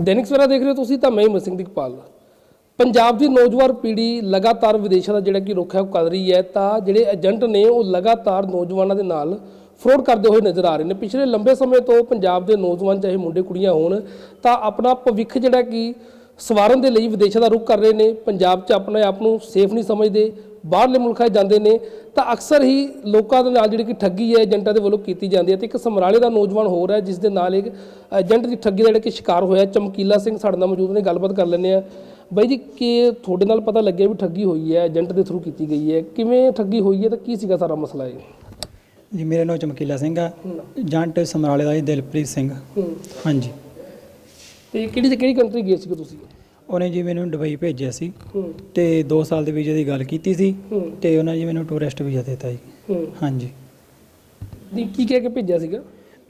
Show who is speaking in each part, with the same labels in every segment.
Speaker 1: ਦੈਨਿਕ ਸਵੇਰਾ ਦੇਖ ਰਹੇ ਹੋ ਤੁਸੀਂ ਤਾਂ ਮੈਂ ਹੀ ਸਿੰਘ ਦੀਪਾਲ ਪੰਜਾਬ ਦੀ ਨੌਜਵਾਨ ਪੀੜ੍ਹੀ ਲਗਾਤਾਰ ਵਿਦੇਸ਼ਾਂ ਦਾ ਜਿਹੜਾ ਕਿ ਰੁੱਖ ਹੈ ਉਹ ਕਰ ਰਹੀ ਹੈ, ਤਾਂ ਜਿਹੜੇ ਏਜੰਟ ਨੇ ਉਹ ਲਗਾਤਾਰ ਨੌਜਵਾਨਾਂ ਦੇ ਨਾਲ ਫਰੋਡ ਕਰਦੇ ਹੋਏ ਨਜ਼ਰ ਆ ਰਹੇ ਨੇ। ਪਿਛਲੇ ਲੰਬੇ ਸਮੇਂ ਤੋਂ ਪੰਜਾਬ ਦੇ ਨੌਜਵਾਨ ਚਾਹੇ ਮੁੰਡੇ ਕੁੜੀਆਂ ਹੋਣ, ਤਾਂ ਆਪਣਾ ਭਵਿੱਖ ਜਿਹੜਾ ਕਿ ਸਵਾਰਨ ਦੇ ਲਈ ਵਿਦੇਸ਼ਾਂ ਦਾ ਰੁੱਖ ਕਰ ਰਹੇ ਨੇ। ਪੰਜਾਬ 'ਚ ਆਪਣੇ ਆਪ ਨੂੰ ਸੇਫ ਨਹੀਂ ਸਮਝਦੇ ਬਾਹਰਲੇ ਮੁਲਕਾਂ 'ਚ ਜਾਂਦੇ ਨੇ ਤਾਂ ਅਕਸਰ ਹੀ ਲੋਕਾਂ ਦੇ ਨਾਲ ਜਿਹੜੀ ਕਿ ਠੱਗੀ ਹੈ ਏਜੰਟਾਂ ਦੇ ਵੱਲੋਂ ਕੀਤੀ ਜਾਂਦੀ ਹੈ ਤੇ ਇੱਕ ਸਮਰਾਲੇ ਦਾ ਨੌਜਵਾਨ ਹੋਰ ਹੈ ਜਿਸ ਦੇ ਨਾਲ ਇੱਕ ਏਜੰਟ ਦੀ ਠੱਗੀ ਦਾ ਜਿਹੜਾ ਕਿ ਸ਼ਿਕਾਰ ਹੋਇਆ ਚਮਕੀਲਾ ਸਿੰਘ ਸਾਡੇ ਨਾਲ ਮੌਜੂਦ ਨੇ ਗੱਲਬਾਤ ਕਰ ਲੈਂਦੇ ਆ ਬਾਈ ਜੀ ਕਿ ਤੁਹਾਡੇ ਨਾਲ ਪਤਾ ਲੱਗਿਆ ਵੀ ਠੱਗੀ ਹੋਈ ਹੈ ਏਜੰਟ ਦੇ ਥਰੂ ਕੀਤੀ ਗਈ ਹੈ ਕਿਵੇਂ ਠੱਗੀ ਹੋਈ ਹੈ ਤਾਂ ਕੀ ਸੀਗਾ ਸਾਰਾ ਮਸਲਾ ਇਹ?
Speaker 2: ਜੀ ਮੇਰੇ ਨਾਮ ਚਮਕੀਲਾ ਸਿੰਘ ਆ ਜੰਟ ਸਮਰਾਲੇ ਦਾ ਜੀ ਦਿਲਪ੍ਰੀਤ ਸਿੰਘ। ਹਾਂਜੀ।
Speaker 1: ਤੇ ਕਿਹੜੀ ਤੇ ਕਿਹੜੀ ਕੰਟਰੀ ਗਏ ਸੀਗੇ ਤੁਸੀਂ?
Speaker 2: ਉਹਨੇ ਜੀ ਮੈਨੂੰ ਦੁਬਈ ਭੇਜਿਆ ਸੀ
Speaker 1: ਹੂੰ।
Speaker 2: ਤੇ 2 ਸਾਲ ਦੇ ਵੀਜ਼ੇ ਦੀ ਗੱਲ ਕੀਤੀ ਸੀ
Speaker 1: ਹੂੰ।
Speaker 2: ਤੇ ਉਹਨਾਂ ਜੀ ਮੈਨੂੰ ਟੂਰਿਸਟ ਵੀਜ਼ਾ ਦਿੱਤਾ ਜੀ।
Speaker 1: ਹੂੰ।
Speaker 2: ਹਾਂਜੀ।
Speaker 1: ਦੀ ਕੀ ਕਹਿ ਕੇ ਭੇਜਿਆ ਸੀਗਾ?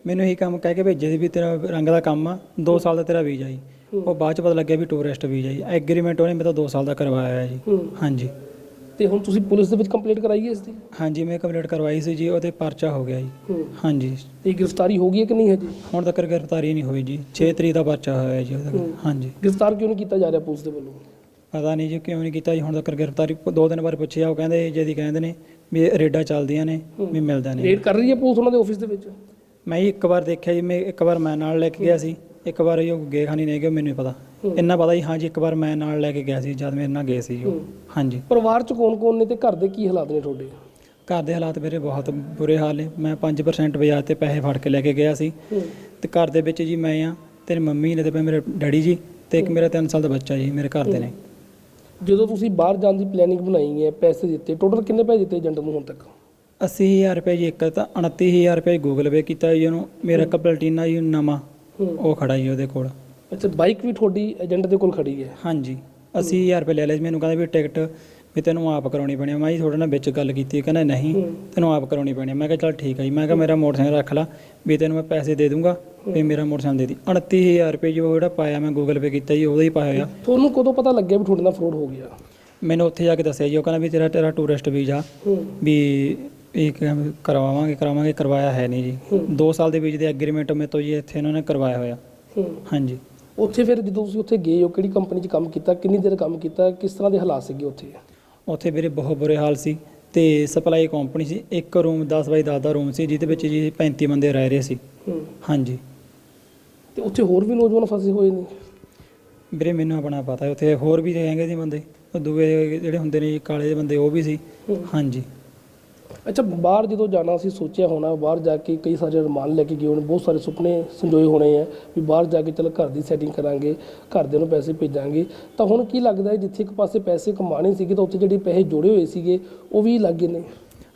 Speaker 2: ਮੈਨੂੰ ਇਹੀ ਕੰਮ ਕਹਿ ਕੇ ਭੇਜਿਆ ਸੀ ਵੀ ਤੇਰਾ ਰੰਗ ਦਾ ਕੰਮ ਆ 2 ਸਾਲ ਦਾ ਤੇਰਾ ਵੀਜ਼ਾ ਜੀ। ਉਹ ਬਾਅਦ ਚ ਪਤਾ ਲੱਗਿਆ ਵੀ ਟੂਰਿਸਟ ਵੀਜ਼ਾ ਜੀ। ਐਗਰੀਮੈਂਟ ਉਹਨੇ ਮੇਰੇ ਤੋਂ 2 ਸਾਲ ਦਾ ਕਰਵਾਇਆ ਹੈ ਜੀ।
Speaker 1: ਹੂੰ।
Speaker 2: ਹਾਂਜੀ।
Speaker 1: ਤੇ ਹੁਣ ਤੁਸੀਂ ਪੁਲਿਸ ਦੇ ਵਿੱਚ ਕੰਪਲੇਂਟ ਕਰਾਈ ਹੈ ਇਸ ਦੀ?
Speaker 2: ਹਾਂਜੀ ਮੈਂ ਕੰਪਲੀਟ ਕਰਵਾਈ ਸੀ ਜੀ ਉਹਦੇ ਪਰਚਾ ਹੋ ਗਿਆ ਜੀ।
Speaker 1: ਹੂੰ।
Speaker 2: ਹਾਂਜੀ।
Speaker 1: ਤੇ ਗ੍ਰਿਫਤਾਰੀ ਹੋ ਗਈ ਹੈ ਕਿ ਨਹੀਂ ਹਜੇ
Speaker 2: ਹੁਣ ਤੱਕ ਗ੍ਰਿਫਤਾਰੀ ਨਹੀਂ ਹੋਈ ਜੀ। 6 ਤਰੀਕ ਦਾ ਪਰਚਾ ਹੋਇਆ ਜੀ ਉਹਦਾ।
Speaker 1: ਹੂੰ।
Speaker 2: ਹਾਂਜੀ।
Speaker 1: ਗ੍ਰਿਫਤਾਰ ਕਿਉਂ ਨਹੀਂ ਕੀਤਾ ਜਾ ਰਿਹਾ ਪੁਲਿਸ ਦੇ ਵੱਲੋਂ?
Speaker 2: ਪਤਾ ਨਹੀਂ ਜੀ ਕਿਉਂ ਨਹੀਂ ਕੀਤਾ ਜੀ ਹੁਣ ਤੱਕ ਗ੍ਰਿਫਤਾਰੀ ਦੋ ਦਿਨ ਬਾਅਦ ਪੁੱਛਿਆ ਉਹ ਕਹਿੰਦੇ ਜਿਹਦੀ ਕਹਿੰਦੇ ਨੇ ਵੀ ਇਹ ਰੇਡਾਂ ਚੱਲਦੀਆਂ ਨੇ ਵੀ ਮਿਲਦਾ ਨਹੀਂ।
Speaker 1: ਰੇਡ ਕਰ ਰਹੀ ਹੈ ਪੁਲਿਸ ਉਹਨਾਂ ਦੇ ਆਫਿਸ ਦੇ ਵਿੱਚ?
Speaker 2: ਮੈਂ ਜੀ ਇੱਕ ਵਾਰ ਦੇਖਿਆ ਜੀ ਮੈਂ ਇੱਕ ਵਾਰ ਮੈਂ ਨਾਲ ਲੈ ਕੇ ਗਿਆ ਸੀ। ਇੱਕ ਵਾਰ ਜੀ ਉਹ ਗਏ ਖਾਣੀ ਨਹੀਂ ਗਏ ਮੈਨੂੰ ਨਹੀਂ ਪਤਾ। ਇੰਨਾ ਪਤਾ ਜੀ ਹਾਂ ਜੀ ਇੱਕ ਵਾਰ ਮੈਂ ਨਾਲ ਲੈ ਕੇ ਗਿਆ ਸੀ ਜਦ ਮੇਰੇ ਨਾਲ ਗਏ ਸੀ ਉਹ। ਹਾਂਜੀ।
Speaker 1: ਪਰਿਵਾਰ ਚ ਕੌਣ ਕੌਣ ਨੇ ਤੇ ਘਰ ਦੇ ਕੀ ਹਾਲਾਤ ਨੇ ਤੁਹਾਡੇ?
Speaker 2: ਘਰ ਦੇ ਹਾਲਾਤ ਮੇਰੇ ਬਹੁਤ ਬੁਰੇ ਹਾਲ ਨੇ। ਮੈਂ 5% ਵਿਆਜ ਤੇ ਪੈਸੇ ਫੜ ਕੇ ਲੈ ਕੇ ਗਿਆ ਸੀ। ਤੇ ਘਰ ਦੇ ਵਿੱਚ ਜੀ ਮੈਂ ਆ ਤੇਰੀ ਮੰਮੀ ਨੇ ਤੇ ਮੇਰੇ ਡੈਡੀ ਜੀ ਤੇ ਇੱਕ ਮੇਰਾ 3 ਸਾਲ ਦਾ ਬੱਚਾ ਜੀ ਮੇਰੇ ਘਰ ਦੇ ਨੇ।
Speaker 1: ਜਦੋਂ ਤੁਸੀਂ ਬਾਹਰ ਜਾਣ ਦੀ ਪਲੈਨਿੰਗ ਬਣਾਈ ਹੈ ਪੈਸੇ ਦਿੱਤੇ ਟੋਟਲ ਕਿੰਨੇ ਪੈਸੇ ਦਿੱਤੇ ਏਜੰਟ ਨੂੰ ਹੁਣ ਤੱਕ?
Speaker 2: 80000 ਰੁਪਏ ਜੀ ਇੱਕ ਤਾਂ 29000 ਰੁਪਏ ਗੂਗਲ ਪੇ ਕੀਤਾ ਜੀ ਉਹਨੂੰ। ਮੇਰਾ ਕਪਲਟੀਨਾ ਜੀ ਨਵਾਂ।
Speaker 1: ਹੂੰ।
Speaker 2: ਉਹ ਖੜਾ ਜੀ ਉਹਦੇ ਕੋਲ।
Speaker 1: ਅੱਛਾ ਬਾਈਕ ਵੀ ਤੁਹਾਡੀ ਏਜੰਟ ਦੇ ਕੋਲ ਖੜੀ ਹੈ?
Speaker 2: ਹਾਂਜੀ। 80000 ਰੁਪਏ ਲੈ ਜੀ ਮੈਨੂੰ ਕਹਿੰਦਾ ਵੀ ਟਿਕਟ ਵੀ ਤੈਨੂੰ ਆਪ ਕਰਾਉਣੀ ਪੈਣੀ ਆ। ਮੈਂ ਜੀ ਤੁਹਾਡੇ ਨਾਲ ਵਿੱਚ ਗੱਲ ਕੀਤੀ ਕਹਿੰਦਾ ਨਹੀਂ
Speaker 1: ਹੂੰ।
Speaker 2: ਤੈਨੂੰ ਆਪ ਕਰਾਉਣੀ ਪੈਣੀ ਆ। ਮੈਂ ਕਿਹਾ ਚੱਲ ਠੀਕ ਆ ਜੀ ਮੈਂ ਕਿਹਾ ਮੇਰਾ ਮੋਟਰਸਾਈਕਲ ਰੱਖ ਲਾ ਵੀ ਤੈਨੂੰ ਮੈਂ ਪੈਸੇ ਦੇ ਦੂੰਗਾ ਵੀ ਮੇਰਾ ਮੋਟਰਸਾਈਕਲ ਦੇ ਦੀ। 29000 ਰੁਪਏ ਜੀ ਉਹ ਜਿਹੜਾ ਪਾਇਆ ਮੈਂ ਗੂਗਲ ਪੇ ਕੀਤਾ ਜੀ ਉਹਦਾ ਹੀ ਪਾਇਆ ਆ।
Speaker 1: ਤੁਹਾਨੂੰ ਕਦੋਂ ਪਤਾ ਲੱਗਿਆ ਵੀ ਤੁਹਾਡੇ ਨਾਲ ਫਰੋਡ ਹੋ ਗਿਆ?
Speaker 2: ਮੈਨੂੰ ਉੱਥੇ ਜਾ ਕੇ ਦੱਸਿਆ ਜੀ ਉਹ ਕਹਿੰਦਾ ਵੀ ਤੇਰਾ ਤੇਰਾ ਟੂਰਿਸਟ ਵੀਜ਼ਾ
Speaker 1: ਹੂੰ।
Speaker 2: ਵੀ ਇਹ ਕ- ਕਰਵਾਵਾਂਗੇ ਕਰਵਾਵਾਂਗੇ ਕਰਵਾਇਆ ਹੈ ਨਹੀਂ ਜੀ।
Speaker 1: ਹੂੰ।
Speaker 2: 2 ਸਾਲ ਦੇ ਵੀਜ਼ੇ ਦੇ ਐਗਰੀਮੈਂਟ ਮੇ ਤੋਂ ਜੀ ਇੱਥੇ ਇਹਨਾਂ ਨੇ ਕਰਵਾਇਆ ਹੋਇਆ।
Speaker 1: ਹੂੰ।
Speaker 2: ਹਾਂਜੀ।
Speaker 1: ਉੱਥੇ ਫਿਰ ਜਦੋਂ ਤੁਸੀਂ ਉੱਥੇ ਗਏ ਹੋ ਕਿਹੜੀ ਕੰਪਨੀ 'ਚ ਕੰਮ ਕੀਤਾ ਕਿੰਨੀ ਦੇਰ ਕੰਮ ਕੀਤਾ ਕਿਸ ਤਰ੍ਹਾਂ ਦੇ ਹਾਲਾਤ ਸੀਗੇ ਉੱਥੇ?
Speaker 2: ਉੱਥੇ ਵੀਰੇ ਬਹੁਤ ਬੁਰੇ ਹਾਲ ਸੀ ਤੇ ਸਪਲਾਈ ਕੰਪਨੀ ਸੀ ਇੱਕ ਰੂਮ 10 ਬਾਈ 10 ਦਾ ਰੂਮ ਸੀ ਜਿਹਦੇ ਵਿੱਚ ਜੀ 35 ਬੰਦੇ ਰਹਿ ਰਹੇ ਸੀ।
Speaker 1: ਹੂੰ।
Speaker 2: ਹਾਂਜੀ।
Speaker 1: ਤੇ ਉੱਥੇ ਹੋਰ ਵੀ ਨੌਜਵਾਨ ਫਸੇ ਹੋਏ ਨੇ?
Speaker 2: ਵੀਰੇ ਮੈਨੂੰ ਆਪਣਾ ਪਤਾ ਹੈ ਉੱਥੇ ਹੋਰ ਵੀ ਹੈਗੇ ਸੀ ਬੰਦੇ ਉਹ ਦੂਏ ਜਿਹੜੇ ਹੁੰਦੇ ਨੇ ਜੀ, ਕਾਲੇ ਜਿਹੇ ਬੰਦੇ ਉਹ ਵੀ ਸੀ।
Speaker 1: ਹੂੰ।
Speaker 2: ਹਾਂਜੀ।
Speaker 1: ਅੱਛਾ ਬਾਹਰ ਜਦੋਂ ਜਾਣਾ ਸੀ ਸੋਚਿਆ ਹੋਣਾ ਬਾਹਰ ਜਾ ਕੇ ਕਈ ਸਾਰੇ ਅਰਮਾਨ ਲੈ ਕੇ ਗਏ ਹੋਣੇ ਬਹੁਤ ਸਾਰੇ ਸੁਪਨੇ ਸੰਜੋਏ ਹੋਣੇ ਆ ਵੀ ਬਾਹਰ ਜਾ ਕੇ ਚਲ ਘਰ ਦੀ ਸੈਟਿੰਗ ਕਰਾਂਗੇ ਘਰਦਿਆਂ ਨੂੰ ਪੈਸੇ ਭੇਜਾਂਗੇ। ਤਾਂ ਹੁਣ ਕੀ ਲੱਗਦਾ ਹੈ ਜਿੱਥੇ ਇੱਕ ਪਾਸੇ ਪੈਸੇ ਕਮਾਣੇ ਸੀਗੇ ਤਾਂ ਉੱਥੇ ਜਿਹੜੇ ਪੈਸੇ ਜੋੜੇ ਹੋਏ ਸੀਗੇ ਉਹ ਵੀ ਲੱਗੇ ਨੇ?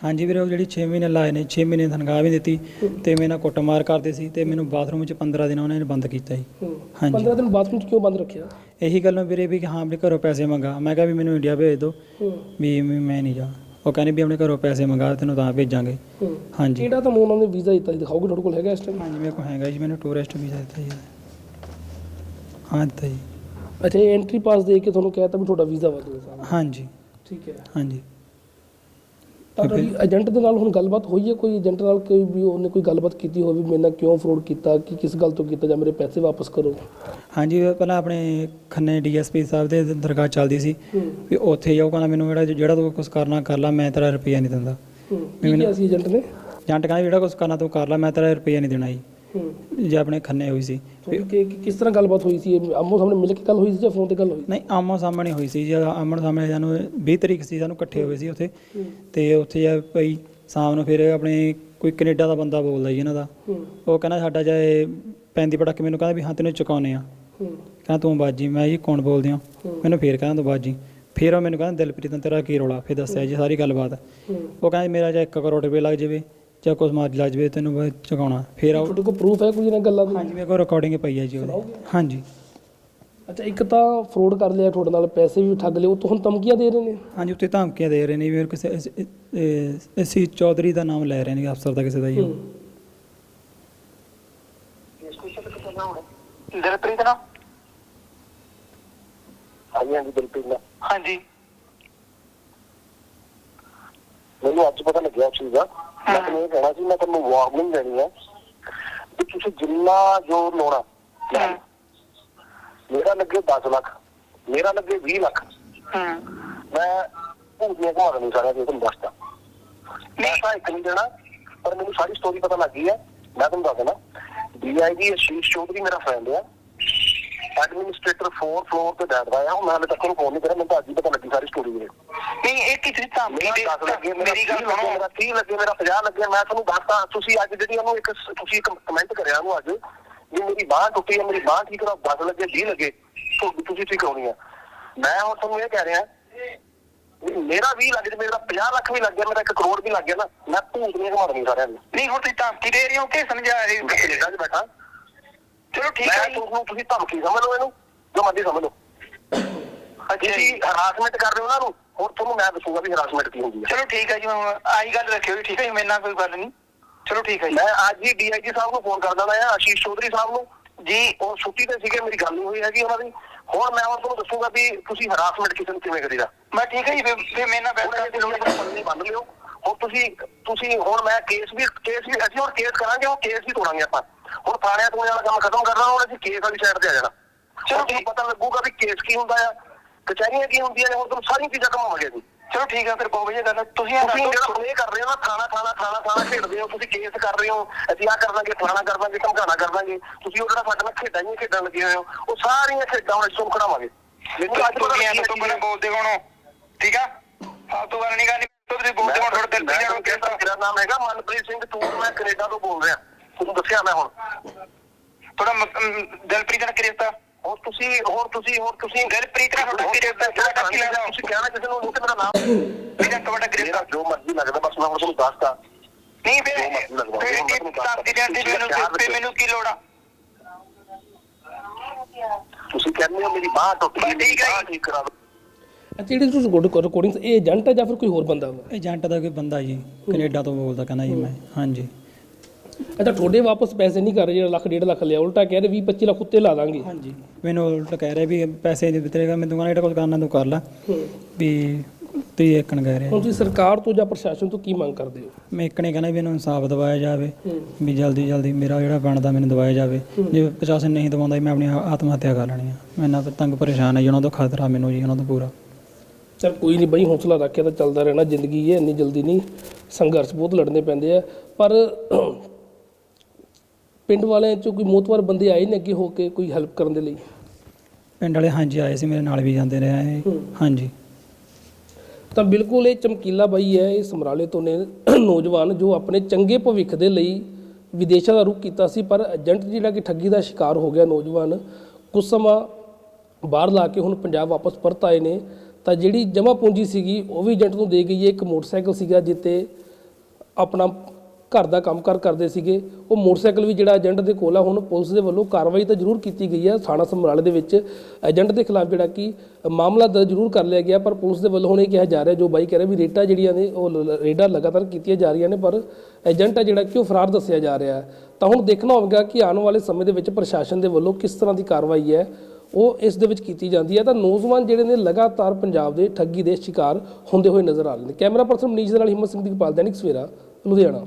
Speaker 2: ਹਾਂਜੀ ਵੀਰੇ ਉਹ ਜਿਹੜੀ 6 ਮਹੀਨੇ ਲਾਏ ਨੇ 6 ਮਹੀਨੇ ਤਨਖਾਹ ਵੀ ਦਿੱਤੀ ਤੇ ਮੇਰੇ ਨਾਲ ਕੁੱਟਮਾਰ ਕਰਦੇ ਸੀ ਤੇ ਮੈਨੂੰ ਬਾਥਰੂਮ 'ਚ 15 ਦਿਨ ਉਹਨਾਂ ਨੇ ਬੰਦ ਕੀਤਾ ਜੀ। ਹਾਂਜੀ।
Speaker 1: 15 ਦਿਨ ਬਾਥਰੂਮ 'ਚ ਕਿਉਂ ਬੰਦ ਰੱਖਿਆ?
Speaker 2: ਇਹੀ ਗੱਲ ਨੂੰ ਵੀਰੇ ਵੀ ਹਾਂ ਆਪਣੇ ਘਰੋਂ ਪੈਸੇ ਮੰਗਾ। ਮੈਂ ਕਿਹਾ ਵੀ ਮੈਨੂੰ ਇੰਡੀਆ ਭੇਜ ਦਿਓ। ਵੀ ਮੈਂ ਨਹੀਂ ਜਾ। ਉਹ ਕਹਿੰਦੇ ਵੀ ਆਪਣੇ ਘਰੋਂ ਪੈਸੇ ਮੰਗਾ ਤੈਨੂੰ ਤਾਂ ਭੇਜਾਂਗੇ।
Speaker 1: ਹੂੰ।
Speaker 2: ਹਾਂਜੀ।
Speaker 1: ਕਿਹੜਾ ਤੁਹਾਨੂੰ ਉਹਨਾਂ ਨੇ ਵੀਜ਼ਾ ਦਿੱਤਾ ਸੀ? ਦਿਖਾਓਗੇ ਤੁਹਾਡੇ ਕੋਲ ਹੈਗਾ ਇਸ ਟਾਈਮ
Speaker 2: ਹਾਂਜੀ ਮੇਰੇ ਕੋਲ ਹੈਗਾ ਜੀ ਮੈਨੂੰ ਟੂਰਿਸਟ ਵੀਜ਼ਾ ਦਿੱਤਾ ਜੀ। ਹਾਂ ਦਿੱਤਾ ਜੀ।
Speaker 1: ਅੱਛਾ ਇਹ ਐਂਟਰੀ ਪਾਸ ਦੇ ਕੇ ਤੁਹਾਨੂੰ ਕਹਿਤਾ ਵੀ ਤੁਹਾਡਾ ਵੀਜ਼ਾ ਵਧੂਗਾ ਸਾਰਾ।
Speaker 2: ਹਾਂਜੀ।
Speaker 1: ਠੀਕ ਹੈ।
Speaker 2: ਹਾਂਜੀ।
Speaker 1: ਤਾਂ ਤੁਹਾਡੀ ਏਜੰਟ ਦੇ ਨਾਲ ਹੁਣ ਗੱਲਬਾਤ ਹੋਈ ਹੈ ਕੋਈ ਏਜੰਟ ਨਾਲ ਕੋਈ ਵੀ ਉਹਨੇ ਕੋਈ ਗੱਲਬਾਤ ਕੀਤੀ ਹੋਵੇ ਮੇਰੇ ਨਾਲ ਕਿਉਂ ਫਰੋਡ ਕੀਤਾ ਕਿ ਕਿਸ ਗੱਲ ਤੋਂ ਕੀਤਾ ਜਾਂ ਮੇਰੇ ਪੈਸੇ ਵਾਪਸ ਕਰੋ?
Speaker 2: ਹਾਂਜੀ ਪਹਿਲਾਂ ਆਪਣੇ ਖੰਨੇ ਡੀਐਸਪੀ ਸਾਹਿਬ ਦੇ ਦਰਗਾਹ ਚੱਲਦੀ ਸੀ। ਵੀ ਉੱਥੇ ਜਾਓ ਕਹਿੰਦਾ ਮੈਨੂੰ ਜਿਹੜਾ ਜਿਹੜਾ ਤੂੰ ਕੁਝ ਕਰਨਾ ਕਰ ਲੈ ਮੈਂ ਤੇਰਾ ਰੁਪਈਆ ਨਹੀਂ ਦਿੰਦਾ।
Speaker 1: ਹੂੰ। ਕੀ ਕਿਹਾ ਸੀ ਏਜੰਟ ਨੇ?
Speaker 2: ਜੰਟ ਕਹਿੰਦਾ ਜਿਹੜਾ ਕੁਝ ਕਰਨਾ ਤੂੰ ਕਰ ਲੈ ਮੈਂ ਤੇਰਾ ਰੁਪਈਆ ਨਹੀਂ ਦੇਣਾ ਜੀ। ਜੇ ਆਪਣੇ ਖੰਨੇ ਹੋਈ ਸੀ।
Speaker 1: ਕਿ ਕਿ- ਕਿਸ ਤਰ੍ਹਾਂ ਗੱਲਬਾਤ ਹੋਈ ਸੀ? ਇਹ ਆਮੋ ਸਾਹਮਣੇ ਮਿਲ ਕੇ ਗੱਲ ਹੋਈ ਸੀ ਜਾਂ ਫੋਨ ਤੇ ਗੱਲ ਹੋਈ?
Speaker 2: ਨਹੀਂ ਆਮੋ ਸਾਹਮਣੇ ਹੋਈ ਸੀ। ਜੀ ਆਮਣ ਸਾਹਮਣੇ ਸਾਨੂੰ 20 ਤਰੀਕ ਸੀ ਸਾਨੂੰ ਇਕੱਠੇ ਹੋਏ ਸੀ ਉੱਥੇ। ਤੇ ਉੱਥੇ ਜਾ ਭਈ ਸ਼ਾਮ ਨੂੰ ਫਿਰ ਆਪਣੇ ਕੋਈ ਕੈਨੇਡਾ ਦਾ ਬੰਦਾ ਬੋਲਦਾ ਜੀ ਇਹਨਾਂ ਦਾ।
Speaker 1: ਹੂੰ।
Speaker 2: ਉਹ ਕਹਿੰਦਾ ਸਾਡਾ ਜੇ ਪੈਂਦੀ ਪਟਾਕੇ ਮੈਨੂੰ ਕਹਿੰਦਾ ਵੀ ਹਾਂ ਤੈਨੂੰ ਚੁਕਾਉਨੇ ਆ
Speaker 1: ਹੂੰ।
Speaker 2: ਕਹਿੰਦਾ ਤੂੰ ਬਾਜੀ। ਮੈਂ ਜੀ ਕੌਣ ਬੋਲਦੇ ਹੂੰ। ਮੈਨੂੰ ਫੇਰ ਕਹਿੰਦਾ ਤੂੰ ਬਾਜੀ। ਫਿਰ ਉਹ ਮੈਨੂੰ ਕਹਿੰਦਾ ਦਿਲਪ੍ਰੀਤ ਤੇਰਾ ਕੀ ਰੋਲਾ? ਫਿਰ ਦੱਸਿਆ ਜੀ ਸਾਰੀ ਗੱਲਬਾਤ।
Speaker 1: ਹੂੰ।
Speaker 2: ਉਹ ਕਹਿੰਦਾ ਮੇਰਾ ਜਾਂ 1 ਕਰੋੜ ਰੁਪਏ ਲੱਗ ਜਾਵੇ। ਜਾਂ ਕੁਛ ਮਾਰ ਲੱਗ ਜਾਵੇ ਤੈਨੂੰ ਬਸ ਚੁਕਾਉਣਾ ਫਿਰ ਉਹ
Speaker 1: ਤੁਹਾਡੇ ਕੋਲ ਪ੍ਰੂਫ ਹੈ ਕੋਈ ਇਹਨਾਂ ਗੱਲਾਂ ਦੀ?
Speaker 2: ਹਾਂਜੀ ਮੇਰੇ ਕੋਲ ਰਿਕਾਰਡਿੰਗ ਪਈ ਹੈ ਜੀ ਉਹਦੀ।
Speaker 1: ਸੁਣਾਓਗੇ?
Speaker 2: ਹਾਂਜੀ।
Speaker 1: ਅੱਛਾ ਇੱਕ ਤਾਂ ਫਰੋਡ ਕਰ ਲਿਆ ਤੁਹਾਡੇ ਨਾਲ ਪੈਸੇ ਵੀ ਠੱਗ ਲਏ ਉਹ ਤੋਂ ਹੁਣ ਧਮਕੀਆਂ ਦੇ ਰਹੇ ਨੇ?
Speaker 2: ਹਾਂਜੀ ਉੱਤੇ ਧਮਕੀਆਂ ਦੇ ਰਹੇ ਨੇ ਵੀ ਕਿਸੇ ਅਸੀਂ ਚੌਧਰੀ ਦਾ ਨਾਮ ਲੈ ਰਹੇ ਨੇ ਅਫਸਰ ਦਾ ਕਿਸੇ ਦਾ ਜੀ ਉਹ।
Speaker 1: ਹੂੰ।
Speaker 3: ਦਿਲਪ੍ਰੀਤ ਨਾ
Speaker 4: ਹਾਂਜੀ ਹਾਂਜੀ ਬਿਲਕੁਲ ਨਾ
Speaker 3: ਹਾਂਜੀ।
Speaker 4: ਮੈਨੂੰ ਅੱਜ ਪਤਾ ਲੱਗਿਆ ਉਸ ਚੀਜ਼ ਦਾ। ਮੈਂ ਇਹ ਕਹਿਣਾ ਸੀ ਮੈਂ ਤੁਹਾਨੂੰ ਵਾਰਨਿੰਗ ਦੇਣੀ ਹੈ ਕਿ ਤੁਸੀਂ ਜਿੰਨਾ ਜੋ ਲਾਉਣਾ ਮੇਰਾ ਲੱਗੇ 10 ਲੱਖ ਮੇਰਾ ਲੱਗੇ 20 ਲੱਖ।
Speaker 3: ਹੂੰ।
Speaker 4: ਮੈਂ ਭੂਤੀਆਂ ਦੇਣੀ ਸਾਰਿਆਂ ਦੇ ਤੁਹਾਨੂੰ ਦੱਸਦਾ। ਮੈਂ ਤਾਂ ਇੱਕ ਨਹੀਂ ਦੇਣਾ ਪਰ ਮੈਨੂੰ ਸਾਰੀ ਸਟੋਰੀ ਪਤਾ ਲੱਗ ਗਈ ਹੈ ਮੈਂ ਤੁਹਾਨੂੰ ਦੱਸ ਦੇਣਾ ਡੀਆਈਜੀ ਅਸ਼ੀਸ਼ ਚੌਧਰੀ ਮੇਰਾ ਫਰੈਂਡ ਆ। ਐਡਮਿਨਿਸਟ੍ਰੇਟਰ 4 ਫਲੋਰ ਤੇ ਬੈਠਦਾ ਆ ਮੈਂ ਹਾਲੇ ਤੱਕ ਉਹਨੂੰ ਫੋਨ ਨਹੀਂ ਕਰਿਆ ਮੈਨੂੰ ਤਾਂ ਅੱਜ ਹੀ ਪਤਾ ਲੱਗੀ ਸਾਰੀ ਸਟੋਰੀ ਵੀਰੇ।
Speaker 3: ਨਹੀਂ ਇਹ ਕਿਤੇ ਧਮਕੀ
Speaker 4: ਮੇਰਾ
Speaker 3: ਦੇ
Speaker 4: 10 ਲੱਗੇ ਮੇਰਾ
Speaker 3: ਮੇਰੀ ਗੱਲ
Speaker 4: 30 ਲੱਗੇ
Speaker 3: ਸੁਣੋ।
Speaker 4: ਮੇਰਾ 30 ਲੱਗੇ ਮੇਰਾ 50 ਲੱਗੇ ਮੈਂ ਤੁਹਾਨੂੰ ਦੱਸਦਾ ਤੁਸੀਂ ਅੱਜ ਜਿਹੜੀ ਉਹਨੂੰ ਇੱਕ ਤੁਸੀਂ ਇੱਕ ਕਮੈਂਟ ਕਰਿਆ ਉਹਨੂੰ ਅੱਜ ਵੀ ਮੇਰੀ ਬਾਹ ਟੁੱਟੀ ਹੈ ਮੇਰੀ ਬਾਹ ਠੀਕ ਕਰਾ 10 ਲੱਗੇ 20 ਲੱਗੇ ਤੁਸੀਂ ਠੀਕ ਕਰਾਉਣੀ ਆ। ਮੈਂ ਹੁਣ ਤੁਹਾਨੂੰ ਇਹ ਕਹਿ ਰਿਹਾ ਮੇਰਾ 20 ਲੱਗ ਜੇ ਮੇਰਾ 50 ਲੱਖ ਵੀ ਲੱਗ ਗਿਆ ਮੇਰਾ 1 ਕਰੋੜ ਵੀ ਲੱਗ ਗਿਆ ਨਾ ਮੈਂ ਭੂਤ ਨਹੀਂ ਦੇਣੀ ਸਾਰਿਆਂ ਨੂੰ।
Speaker 3: ਨਹੀਂ ਹੁਣ ਤੁਸੀਂ ਧਮਕੀ ਦੇ ਰਹੇ ਹੋ ਕਿ ਸਮਝਾ ਰਹੇ ਹੋ?
Speaker 4: ਕੈਨੇਡਾ 'ਚ ਬੈਠਾ।
Speaker 3: ਚਲੋ ਠੀਕ
Speaker 4: ਮੈਂ
Speaker 3: ਹੈ ਜੀ।
Speaker 4: ਤੁਹਾਨੂੰ ਤੁਸੀਂ ਧਮਕੀ ਸਮਝ ਲਓ ਇਹਨੂੰ ਜੋ ਮਰਜ਼ੀ ਸਮਝ ਲਓ। ਤੁਸੀਂ
Speaker 3: ਜੀ
Speaker 4: ਹਰਾਸਮੈਂਟ ਕਰ ਰਹੇ ਹੋ ਉਹਨਾਂ ਨੂੰ ਹੁਣ ਤੁਹਾਨੂੰ ਮੈਂ ਦੱਸੂਗਾ ਵੀ ਹਰਾਸਮੈਂਟ ਕੀ ਹੁੰਦੀ ਹੈ।
Speaker 3: ਚਲੋ ਠੀਕ ਹੈ ਜੀ ਮੈਂ ਹੁਣ ਆਹੀ ਗੱਲ ਰੱਖਿਓ ਜੀ ਠੀਕ ਹੈ ਜੀ ਮੇਰੇ ਨਾਲ ਕੋਈ ਗੱਲ ਨਹੀਂ। ਚਲੋ ਠੀਕ ਹੈ ਜੀ।
Speaker 4: ਮੈਂ ਅੱਜ ਹੀ ਡੀਆਈਜੀ ਸਾਹਿਬ ਨੂੰ ਫੋਨ ਕਰ ਦਿੰਦਾ ਆ ਆਸ਼ੀਸ਼ ਚੌਧਰੀ ਸਾਹਿਬ ਨੂੰ ਜੀ ਉਹ ਛੁੱਟੀ ਤੇ ਸੀਗੇ ਮੇਰੀ ਗੱਲ ਨਹੀਂ ਹੋਈ ਹੈਗੀ ਉਹਨਾਂ ਦੀ। ਹੁਣ ਮੈਂ ਹੁਣ ਤੁਹਾਨੂੰ ਦੱਸੂਗਾ ਵੀ ਤੁਸੀਂ ਹਰਾਸਮੈਂਟ ਕਿਸੇ ਨੂੰ ਕਿਵੇਂ ਕਰੀਦਾ।
Speaker 3: ਮੈਂ ਠੀਕ ਹੈ ਜੀ ਫਿਰ ਫਿਰ ਮੇਰੇ ਨਾਲ
Speaker 4: ਉਹਨਾਂ
Speaker 3: ਬੈਠ।
Speaker 4: ਦੇ ਲੋਕ ਬੰਦੇ ਬੰਨ ਲਿਓ। ਹੁਣ ਤੁਸੀਂ ਤੁਸੀਂ ਹੁਣ ਮੈਂ ਕੇਸ ਵੀ ਕੇਸ ਵੀ ਅਸੀਂ ਹੁਣ ਕੇਸ ਕਰਾਂਗੇ ਉਹ ਕੇਸ ਵੀ ਤੋੜਾਂਗੇ ਆਪਾਂ। ਹੁਣ ਥਾਣਿਆਂ ਤੋਂ ਵਾਲਾ ਕੰਮ ਖਤਮ ਕਰਨਾ ਹੁਣ ਅਸੀਂ ਕੇਸ ਵਾਲੀ ਸਾਈਡ ਤੇ ਆ ਜਾਣਾ। ਚਲੋ ਤੁਹਾਨੂੰ ਪਤਾ ਲੱਗੂਗਾ ਵੀ ਕੇਸ ਕੀ ਹੁੰਦਾ ਆ। ਕਚਹਿਰੀਆਂ ਕੀ ਹੁੰਦੀਆਂ ਨੇ ਹੁਣ ਤੁਹਾਨੂੰ ਸਾਰੀਆਂ ਚੀਜ਼ਾਂ ਘਮਾਵਾਂਗੇ ਅਸੀਂ।
Speaker 3: ਚਲੋ ਠੀਕ ਹੈ ਫਿਰ ਬਹੁਤ ਵਧੀਆ ਗੱਲ ਹੈ ਤੁਸੀਂ ਇਹ
Speaker 4: ਤੁਸੀਂ ਜਿਹੜਾ
Speaker 3: ਦੱਸੋ
Speaker 4: ਪਲੇ ਕਰ ਰਹੇ ਹੋ ਨਾ ਥਾਣਾ ਥਾਣਾ ਥਾਣਾ ਥਾਣਾ ਖੇਡਦੇ ਹੋ ਤੁਸੀਂ ਕੇਸ ਕਰ ਰਹੇ ਹੋ ਅਸੀਂ ਆ ਕਰ ਦਾਂਗੇ ਫਲਾਣਾ ਕਰ ਦਾਂਗੇ ਧਮਕਾਣਾ ਕਰ ਦਾਂਗੇ। ਤੁਸੀਂ ਉਹ ਜਿਹੜਾ ਸਾਡੇ ਨਾਲ ਖੇਡਾਂ ਹੀ ਖੇਡਣ ਲੱਗੇ ਹੋਏ ਹੋ ਉਹ ਸਾਰੀਆਂ ਖੇਡਾਂ ਹੁਣ ਅਸੀਂ ਖੜਾਵਾਂਗੇ ਮੈਨੂੰ ਅੱਜ ਪਤਾ ਲੱਗਿਆ
Speaker 3: ਤੋਂ ਬਿਨਾਂ ਬੋਲਦੇ ਹੋਣੋ ਠੀਕ ਆ? ਫਾਲਤੂ ਗੱਲ ਨਹੀਂ ਕਰਨੀ ਤੁਸੀਂ ਬੋਲਦੇ ਹੋਣ ਥੋੜਾ ਦਿਲ ਤੇ
Speaker 4: ਤੁਹਾਨੂੰ ਕਹਿੰਦਾ ਮੇਰਾ ਨਾਮ ਹੈਗਾ ਮਨਪ੍ਰੀਤ ਸਿੰਘ ਤੂਰ ਮੈਂ ਕੈਨੇਡਾ ਤੋਂ ਬੋਲ ਰਿਹਾ। ਤੁਹਾਨੂੰ ਦੱਸਿਆ ਮੈਂ ਹੁਣ।
Speaker 3: ਥੋੜਾ ਦਿਲਪ੍ਰੀਤ ਨਾਲ ਕ੍ਰਿਸ਼ਤਾ
Speaker 4: ਹੁਣ ਤੁਸੀਂ ਹੁਣ ਤੁਸੀਂ ਹੁਣ ਤੁਸੀਂ
Speaker 3: ਦਿਲਪ੍ਰੀਤ ਨਾਲ ਤੁਹਾਡਾ ਕ੍ਰਿਸ਼ਤਾ ਤੁਹਾਡਾ ਕੀ ਲੱਗਦਾ
Speaker 4: ਤੁਸੀਂ ਕਹਿਣਾ ਕਿਸੇ ਨੂੰ ਨਹੀਂ ਕਿ ਮੇਰਾ ਨਾਮ
Speaker 3: ਇਹਦਾ ਤੁਹਾਡਾ
Speaker 4: ਮੇਰਾ ਜੋ ਮਰਜ਼ੀ ਲੱਗਦਾ ਬਸ ਮੈਂ ਹੁਣ ਤੁਹਾਨੂੰ ਦੱਸਦਾ
Speaker 3: ਨਹੀਂ ਫਿਰ
Speaker 4: ਜੋ ਮਰਜ਼ੀ ਲੱਗਦਾ,
Speaker 3: ਫਿਰ
Speaker 4: ਜੋ
Speaker 3: ਇਹ
Speaker 4: ਮਰਜ਼ੀ
Speaker 3: ਧਮਕੀ ਦੇਣ ਦੀ ਮੈਨੂੰ ਫਿਰ ਮੈਨੂੰ ਕੀ ਲੋੜ ਆ?
Speaker 4: ਤੁਸੀਂ ਕਹਿੰਦੇ ਹੋ ਮੇਰੀ ਬਾਹ ਟੁੱਟ ਗਈ ਮੇਰੀ
Speaker 3: ਠੀਕ ਹੈ
Speaker 4: ਬਾਹ
Speaker 3: ਜੀ।
Speaker 4: ਠੀਕ ਕਰਾ ਦਿਓ।
Speaker 1: ਅੱਛਾ ਜਿਹੜੀ ਤੁਸੀਂ ਰਿਕਾਰਡਿੰਗਸ ਇਹ ਏਜੰਟ ਹੈ ਜਾਂ ਫਿਰ ਕੋਈ ਹੋਰ ਬੰਦਾ ਵਾ?
Speaker 2: ਏਜੰਟ ਦਾ ਕੋਈ ਬੰਦਾ ਜੀ ਕੈਨੇਡਾ ਤੋਂ ਬੋਲਦਾ ਕਹਿੰਦਾ ਜੀ ਮੈਂ। ਹਾਂਜੀ।
Speaker 1: ਅੱਛਾ ਤੁਹਾਡੇ ਵਾਪਸ ਪੈਸੇ ਨਹੀਂ ਕਰ ਰਹੇ ਜਿਹੜਾ ਲੱਖ ਡੇਢ ਲੱਖ ਲਿਆ ਉਲਟਾ ਕਹਿ ਰਹੇ 20 25 ਲੱਖ ਉੱਤੇ ਲਾ ਦਾਂਗੇ।
Speaker 2: ਹਾਂਜੀ। ਮੈਨੂੰ ਉਲਟ ਕਹਿ ਰਿਹਾ ਵੀ ਪੈਸੇ ਦੇ ਦਿੱਤੇਗਾ ਮੈਂ ਦੁਕਾਨ ਜਿਹੜਾ ਕੁਝ ਕਰਨਾ ਤੂੰ ਕਰ ਲੈ। ਵੀ ਤੂੰ ਏਕਣ ਕਹਿ ਰਿਹਾ।
Speaker 1: ਹੁਣ ਤੁਸੀਂ ਸਰਕਾਰ ਤੋਂ ਜਾਂ ਪ੍ਰਸ਼ਾਸਨ ਤੋਂ ਕੀ ਮੰਗ ਕਰਦੇ ਹੋ?
Speaker 2: ਮੈਂ ਇੱਕ ਨੇ ਕਹਿੰਦਾ ਵੀ ਇਹਨੂੰ ਇਨਸਾਫ ਦਿਵਾਇਆ ਜਾਵੇ ਵੀ ਜਲਦੀ ਜਲਦੀ ਮੇਰਾ ਜਿਹੜਾ ਬਣਦਾ ਮੈਨੂੰ ਦਿਵਾਇਆ ਜਾਵੇ। ਜੇ ਪ੍ਰਸ਼ਾਸਨ ਨਹੀਂ ਦਿਵਾਉਂਦਾ ਮੈਂ ਆਪਣੀ ਆਤਮ ਹੱਤਿਆ ਕਰ ਲੈਣੀ ਆ। ਮੈਂ ਇੰਨਾ ਤੰਗ ਪਰੇਸ਼ਾਨ ਹੈ ਜੀ ਉਹਨਾਂ ਤੋਂ ਖਤਰਾ ਮੈਨੂੰ ਜੀ ਉਹਨਾਂ ਤੋਂ ਪੂਰਾ।
Speaker 1: ਚਲ ਕੋਈ ਨਹੀਂ ਬਈ ਹੌਸਲਾ ਰੱਖਿਆ ਤਾਂ ਚੱਲਦਾ ਰਹਿਣਾ ਜ਼ਿੰਦਗੀ ਹੈ ਇੰਨੀ ਜਲਦੀ ਨਹੀਂ ਸੰਘਰਸ਼ ਬਹੁਤ ਲੜਨੇ ਪੈਂਦੇ ਆ। ਪਰ ਪਿੰਡ ਵਾਲਿਆਂ ਚੋਂ ਕੋਈ ਮੋਤਵਰ ਬੰਦੇ ਆਏ ਨੇ ਅੱਗੇ ਹੋ ਕੇ ਕੋਈ ਹੈਲਪ ਕਰਨ ਦੇ ਲਈ?
Speaker 2: ਪਿੰਡ ਵਾਲੇ ਹਾਂਜੀ ਆਏ ਸੀ ਮੇਰੇ ਨਾਲ ਵੀ ਜਾਂਦੇ ਰਹੇ ਆ ਹਾਂਜੀ।
Speaker 1: ਤਾਂ ਬਿਲਕੁਲ ਇਹ ਚਮਕੀਲਾ ਬਾਈ ਹੈ ਇਹ ਸਮਰਾਲੇ ਤੋਂ ਨੇ ਨੌਜਵਾਨ ਜੋ ਆਪਣੇ ਚੰਗੇ ਭਵਿੱਖ ਦੇ ਲਈ ਵਿਦੇਸ਼ਾਂ ਦਾ ਰੁਖ ਕੀਤਾ ਸੀ ਪਰ ਏਜੰਟ ਜਿਹੜਾ ਕਿ ਠੱਗੀ ਦਾ ਸ਼ਿਕਾਰ ਹੋ ਗਿਆ ਨੌਜਵਾਨ ਕੁਝ ਸਮਾਂ ਬਾਹਰ ਲਾ ਕੇ ਹੁਣ ਪੰਜਾਬ ਵਾਪਸ ਪਰਤ ਆਏ ਨੇ। ਤਾਂ ਜਿਹੜੀ ਜਮ੍ਹਾਂ ਪੂੰਜੀ ਸੀਗੀ ਉਹ ਵੀ ਏਜੰਟ ਨੂੰ ਦੇ ਗਈ ਹੈ ਇੱਕ ਮੋਟਰਸਾਈਕਲ ਸੀਗਾ ਜਿੱਤੇ ਆਪਣਾ ਘਰ ਦਾ ਕੰਮਕਾਰ ਕਰਦੇ ਸੀਗੇ। ਉਹ ਮੋਟਰਸਾਈਕਲ ਵੀ ਜਿਹੜਾ ਏਜੰਟ ਦੇ ਕੋਲ ਆ, ਹੁਣ ਪੁਲਿਸ ਦੇ ਵੱਲੋਂ ਕਾਰਵਾਈ ਤਾਂ ਜ਼ਰੂਰ ਕੀਤੀ ਗਈ ਹੈ ਥਾਣਾ ਸਮਰਾਲੇ ਦੇ ਵਿੱਚ। ਏਜੰਟ ਦੇ ਖਿਲਾਫ ਜਿਹੜਾ ਕਿ ਮਾਮਲਾ ਦਰਜ ਜ਼ਰੂਰ ਕਰ ਲਿਆ ਗਿਆ, ਪਰ ਪੁਲਿਸ ਦੇ ਵੱਲੋਂ ਹੁਣ ਇਹ ਕਿਹਾ ਜਾ ਰਿਹਾ, ਜੋ ਬਾਈ ਕਹਿ ਰਿਹਾ ਵੀ ਰੇਟਾਂ ਜਿਹੜੀਆਂ ਨੇ, ਉਹ ਲ- ਰੇਡਾਂ ਲਗਾਤਾਰ ਕੀਤੀਆਂ ਜਾ ਰਹੀਆਂ ਨੇ, ਪਰ ਏਜੰਟ ਆ ਜਿਹੜਾ ਕਿ ਉਹ ਫਰਾਰ ਦੱਸਿਆ ਜਾ ਰਿਹਾ। ਹੈ ਤਾਂ ਹੁਣ ਦੇਖਣਾ ਹੋਵੇਗਾ ਕਿ ਆਉਣ ਵਾਲੇ ਸਮੇਂ ਦੇ ਵਿੱਚ ਪ੍ਰਸ਼ਾਸਨ ਦੇ ਵੱਲੋਂ ਕਿਸ ਤਰ੍ਹਾਂ ਦੀ ਕਾਰਵਾਈ ਹੈ, ਉਹ ਇਸ ਦੇ ਵਿੱਚ ਕੀਤੀ ਜਾਂਦੀ ਹੈ। ਤਾਂ ਨੌਜਵਾਨ ਜਿਹੜੇ ਨੇ ਲਗਾਤਾਰ ਪੰਜਾਬ ਦੇ ਠੱਗੀ ਦੇ ਸ਼ਿਕਾਰ ਹੁੰਦੇ ਹੋਏ ਨਜ਼ਰ ਆ ਰਹੇ ਨੇ। ਕੈਮਰਾ ਪਰਸਨ ਮਨੀਸ਼ ਦੇ ਨਾਲ ਹਿੰਮਤ ਸਿੰਘ ਦੀ ਦੈਨਿਕ ਸਵੇਰਾ, ਲੁਧਿਆਣਾ।